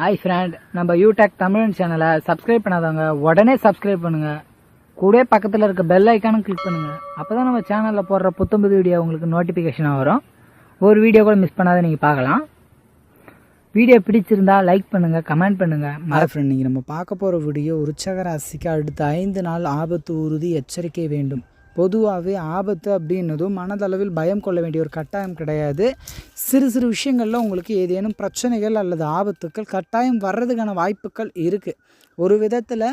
Hi friend நம்ம யூடெக் தமிழன் சேனலை சப்ஸ்கிரைப் பண்ணாதவங்க உடனே சப்ஸ்கிரைப் பண்ணுங்க. கூட பக்கத்தில் இருக்க பெல் ஐக்கானும் கிளிக் பண்ணுங்க. அப்பதான் நம்ம சேனலில் போடுற புத்தம்புது வீடியோ உங்களுக்கு நோட்டிஃபிகேஷனாக வரும். ஒரு வீடியோ கூட மிஸ் பண்ணாத நீங்கள் பார்க்கலாம். வீடியோ பிடிச்சிருந்தா லைக் பண்ணுங்க கமெண்ட் பண்ணுங்க. ஹாய் ஃப்ரெண்ட் நீங்கள் நம்ம பார்க்க போகிற வீடியோ உற்சக ராசிக்கு அடுத்த ஐந்து நாள் ஆபத்து உறுதி எச்சரிக்கை வேண்டும். பொதுவாகவே ஆபத்து அப்படின்னதும் மனதளவில் பயம் கொள்ள வேண்டிய ஒரு கட்டாயம் கிடையாது. சிறு சிறு விஷயங்களில் உங்களுக்கு ஏதேனும் பிரச்சனைகள் அல்லது ஆபத்துக்கள் கட்டாயம் வர்றதுக்கான வாய்ப்புகள் இருக்குது ஒரு விதத்தில்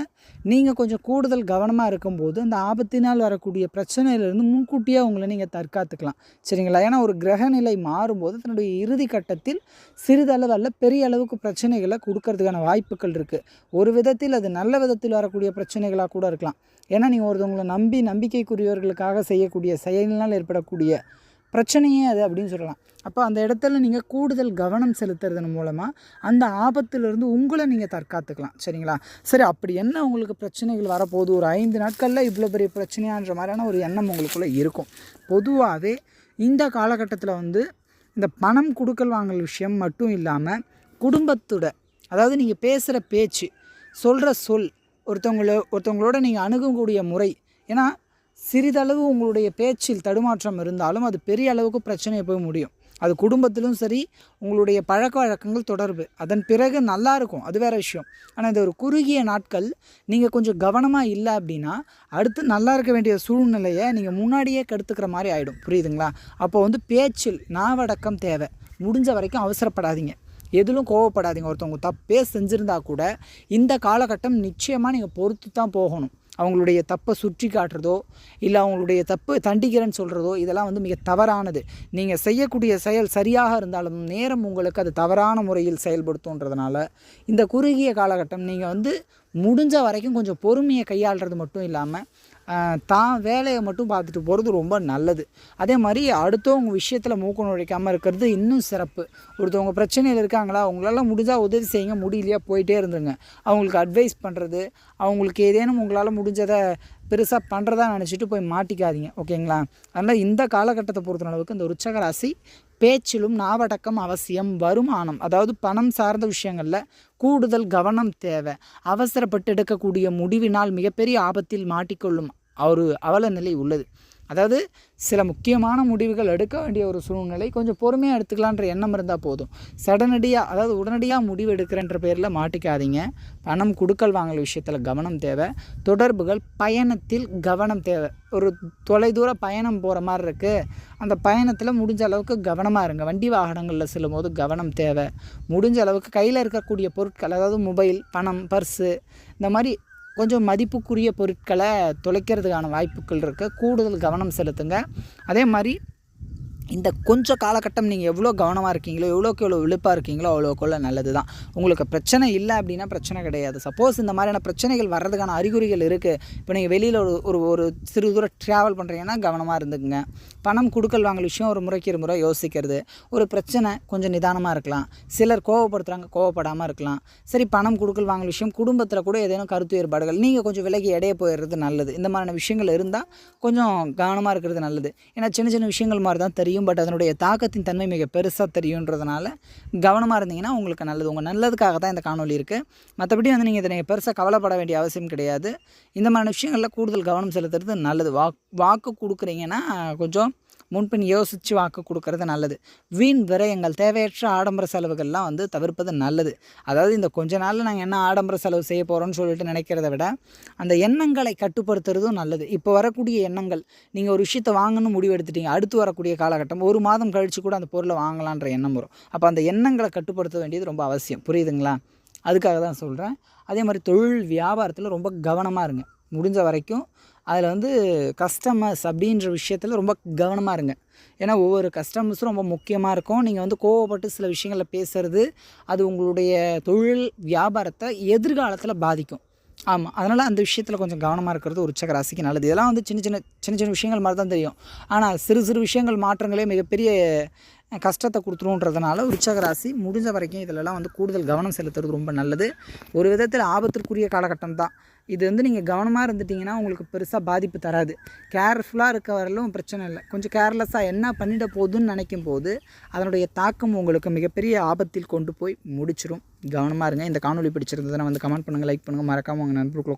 நீங்கள் கொஞ்சம் கூடுதல் கவனமாக இருக்கும்போது அந்த ஆபத்தினால் வரக்கூடிய பிரச்சனையிலேருந்து முன்கூட்டியே உங்களை நீங்கள் தற்காத்துக்கலாம். சரிங்களா? ஏன்னா ஒரு கிரகநிலை மாறும்போது தன்னுடைய இறுதி கட்டத்தில் சிறிதளவு அல்ல பெரிய அளவுக்கு பிரச்சனைகளை கொடுக்கறதுக்கான வாய்ப்புகள் இருக்குது ஒரு விதத்தில் அது நல்ல விதத்தில் வரக்கூடிய பிரச்சனைகளாக கூட இருக்கலாம். ஏன்னா நீங்கள் ஒருத்தவங்களை நம்பி நம்பிக்கைக்குரியவர்களுக்காக செய்யக்கூடிய செயலினால் ஏற்படக்கூடிய பிரச்சனையே அது அப்படின்னு சொல்லலாம். அப்போ அந்த இடத்துல நீங்கள் கூடுதல் கவனம் செலுத்துறதன் மூலமாக அந்த ஆபத்துலேருந்து உங்களை நீங்கள் தற்காத்துக்கலாம் சரிங்களா? சரி அப்படி என்ன உங்களுக்கு பிரச்சனைகள் வரப்போகுது? ஒரு ஐந்து நாட்களில் இவ்வளோ பெரிய பிரச்சனையான்ற மாதிரியான ஒரு எண்ணம் உங்களுக்குள்ளே இருக்கும். பொதுவாகவே இந்த காலகட்டத்தில் வந்து இந்த பணம் கொடுக்கல் வாங்கல் விஷயம் மட்டும் இல்லாமல் குடும்பத்தோட அதாவது நீங்கள் பேசுகிற பேச்சு சொல்கிற சொல் ஒருத்தவங்கள ஒருத்தவங்களோட நீங்கள் அணுகக்கூடிய முறை ஏன்னா சிறிதளவு உங்களுடைய பேச்சில் தடுமாற்றம் இருந்தாலும் அது பெரிய அளவுக்கு பிரச்சனையை போய் முடியும். அது குடும்பத்திலும் சரி உங்களுடைய பழக்க வழக்கங்கள் தொடர்பு. அதன் பிறகு நல்லா இருக்கும். அது வேறு விஷயம். ஆனால் இந்த ஒரு குறுகிய நாட்கள் நீங்கள் கொஞ்சம் கவனமாக இல்லை அப்படின்னா அடுத்து நல்லா இருக்க வேண்டிய சூழ்நிலையை நீங்கள் முன்னாடியே கெடுத்துக்கிற மாதிரி ஆகிடும் புரியுதுங்களா? அப்போ வந்து பேச்சில் நாவடக்கம் தேவை. முடிஞ்ச வரைக்கும் அவசரப்படாதீங்க. எதிலும் கோவப்படாதீங்க. ஒருத்தவங்க தப்பே செஞ்சுருந்தா கூட இந்த காலகட்டம் நிச்சயமாக நீங்கள் பொறுத்து தான் போகணும். அவங்களுடைய தப்பை சுற்றி காட்டுறதோ இல்லை அவங்களுடைய தப்பு தண்டிக்கிறேன்னு சொல்கிறதோ இதெல்லாம் வந்து மிக தவறானது. நீங்கள் செய்யக்கூடிய செயல் சரியாக இருந்தாலும் நேரம் உங்களுக்கு அது தவறான முறையில் செயல்படுத்துன்றதுனால இந்த குறுகிய காலகட்டம் நீங்கள் வந்து முடிஞ்ச வரைக்கும் கொஞ்சம் பொறுமையை கையாளுறது மட்டும் இல்லாமல் தான் வேலையை மட்டும் பார்த்துட்டு போகிறது ரொம்ப நல்லது. அதே மாதிரி அடுத்தவங்க விஷயத்தில் மூக்க நுழைக்காமல் இருக்கிறது இன்னும் சிறப்பு. ஒருத்தவங்க பிரச்சனையில் இருக்காங்களா அவங்களால முடிஞ்சால் உதவி செய்யுங்க முடியலையா போயிட்டே இருந்துங்க அவங்களுக்கு அட்வைஸ் பண்ணுறது அவங்களுக்கு ஏதேனும் உங்களால் முடிஞ்சதை பெருசாக பண்ணுறதா நினச்சிட்டு போய் மாட்டிக்காதீங்க ஓகேங்களா அதனால் இந்த காலகட்டத்தை பொறுத்த அளவுக்கு இந்த உற்சக ராசி பேச்சிலும் நாவடக்கம் அவசியம் வருமானம் அதாவது பணம் சார்ந்த விஷயங்களில் கூடுதல் கவனம் தேவை. அவசரப்பட்டு எடுக்கக்கூடிய முடிவினால் மிகப்பெரிய ஆபத்தில் மாட்டிக்கொள்ளும் ஒரு அவலநிலை உள்ளது. அதாவது சில முக்கியமான முடிவுகள் எடுக்க வேண்டிய ஒரு சூழ்நிலை கொஞ்சம் பொறுமையாக எடுத்துக்கலான்ற எண்ணம் இருந்தால் போதும். சடனடியாக அதாவது உடனடியாக முடிவு எடுக்கிறன்ற பேரில் மாட்டிக்காதீங்க. பணம் கொடுக்கல் வாங்கல் விஷயத்தில் கவனம் தேவை. தொடர்புகள் பயணத்தில் கவனம் தேவை. ஒரு தொலைதூர பயணம் போகிற மாதிரி இருக்குது அந்த பயணத்தில் முடிஞ்ச அளவுக்கு கவனமாக இருங்க. வண்டி வாகனங்களில் செல்லும்போது கவனம் தேவை. முடிஞ்ச அளவுக்கு கையில் இருக்கக்கூடிய பொருட்கள் அதாவது மொபைல் பணம் பர்ஸு இந்த மாதிரி கொஞ்சம் மதிப்புக்குரிய பொருட்களை தொலைக்கிறதுக்கான வாய்ப்புகள் இருக்குது கூடுதல் கவனம் செலுத்துங்க. அதே மாதிரி இந்த கொஞ்சம் காலகட்டம் நீங்கள் எவ்வளோ கவனமாக இருக்கீங்களோ எவ்வளோக்கு எவ்வளோ விழுப்பாக இருக்கீங்களோ அவ்வளோக்குள்ள நல்லது தான் உங்களுக்கு பிரச்சனை இல்லை அப்படின்னா பிரச்சனை கிடையாது. சப்போஸ் இந்த மாதிரியான பிரச்சனைகள் வர்றதுக்கான அறிகுறிகள் இருக்குது இப்போ நீங்கள் வெளியில் ஒரு ஒரு ஒரு சிறு தூரம் ட்ராவல் பண்ணுறீங்கன்னா கவனமாக இருந்துக்குங்க. பணம் கொடுக்கல் வாங்கல் விஷயம் ஒரு முறைக்கு ஒரு முறை யோசிக்கிறது. ஒரு பிரச்சனை கொஞ்சம் நிதானமாக இருக்கலாம். சிலர் கோவப்படுத்துகிறாங்க கோவப்படாமல் இருக்கலாம். சரி பணம் கொடுக்கல் வாங்கல் விஷயம் குடும்பத்தில் கூட ஏதேனும் கருத்து வேறுபாடுகள். நீங்கள் கொஞ்சம் விலகி இடையே போயிடுறது நல்லது. இந்த மாதிரியான விஷயங்கள் இருந்தால் கொஞ்சம் கவனமாக இருக்கிறது நல்லது. ஏன்னா சின்ன சின்ன விஷயங்கள் மாதிரி தான் தெரியும். பட் அதனுடைய தாக்கத்தின் தன்மை மிக பெருசாக தெரியுன்றதுனால கவனமாக இருந்தீங்கன்னா உங்களுக்கு நல்லது. உங்கள் நல்லதுக்காக தான் இந்த காணொலி இருக்குது மற்றபடி வந்து நீங்கள் இதை பெருசாக கவலைப்பட வேண்டிய அவசியம் கிடையாது. இந்த மாதிரி விஷயங்களில் கூடுதல் கவனம் செலுத்துறது நல்லது. வாக் வாக்கு கொடுக்குறீங்கன்னா கொஞ்சம் முன்பின் யோசித்து வாக்கு கொடுக்கறது நல்லது. வீண் விரயங்கள் தேவையற்ற ஆடம்பர செலவுகள்லாம் வந்து தவிர்ப்பது நல்லது. அதாவது இந்த கொஞ்ச நாளில் நாங்கள் என்ன ஆடம்பர செலவு செய்ய போகிறோம்னு சொல்லிட்டு நினைக்கிறத விட அந்த எண்ணங்களை கட்டுப்படுத்துறதும் நல்லது. இப்போ வரக்கூடிய எண்ணங்கள் நீங்கள் ஒரு விஷயத்தை வாங்கணும்னு முடிவு எடுத்துட்டீங்க அடுத்து வரக்கூடிய காலகட்டம் ஒரு மாதம் கழித்து கூட அந்த பொருளை வாங்கலான்ற எண்ணம் வரும். அப்போ அந்த எண்ணங்களை கட்டுப்படுத்த வேண்டியது ரொம்ப அவசியம். புரியுதுங்களா? அதுக்காக தான் சொல்கிறேன் அதே மாதிரி தொழில் வியாபாரத்தில் ரொம்ப கவனமாக இருங்க. முடிஞ்ச வரைக்கும் அதில் வந்து கஸ்டமர்ஸ் அப்படின்ற விஷயத்தில் ரொம்ப கவனமாக இருங்க. ஏன்னா ஒவ்வொரு கஸ்டமர்ஸும் ரொம்ப முக்கியமாக இருக்கும். நீங்கள் வந்து கோவப்பட்டு சில விஷயங்களில் பேசுகிறது அது உங்களுடைய தொழில் வியாபாரத்தை எதிர்காலத்தில் பாதிக்கும். ஆமாம் அதனால் அந்த விஷயத்தில் கொஞ்சம் கவனமாக இருக்கிறது ஒரு உச்சக ராசிக்கு நல்லது. இதெல்லாம் வந்து சின்ன சின்ன சின்ன சின்ன விஷயங்கள் மாதிரி தான் தெரியும். ஆனால் சிறு சிறு விஷயங்கள் மாற்றங்களே மிகப்பெரிய கஷ்டத்தை கொடுத்துருன்றதுனால விருச்சக ராசி முடிஞ்ச வரைக்கும் இதிலலாம் வந்து கூடுதல் கவனம் செலுத்துறது ரொம்ப நல்லது. ஒரு விதத்தில் ஆபத்திற்குரிய காலகட்டம் தான் இது வந்து நீங்கள் கவனமாக இருந்துட்டிங்கன்னா உங்களுக்கு பெருசாக பாதிப்பு தராது. கேர்ஃபுல்லாக இருக்க வரலும் பிரச்சனை இல்லை. கொஞ்சம் கேர்லெஸ்ஸாக என்ன பண்ணிட போகுதுன்னு நினைக்கும் போது அதனுடைய தாக்கம் உங்களுக்கு மிகப்பெரிய ஆபத்தில் கொண்டு போய் முடிச்சிடும் கவனமாக இருங்க. இந்த காணொலி பிடிச்சிருந்ததுன்னா வந்து கமெண்ட் பண்ணுங்கள் லைக் பண்ணுங்கள் மறக்காமல் உங்கள் நண்பர்களுக்கு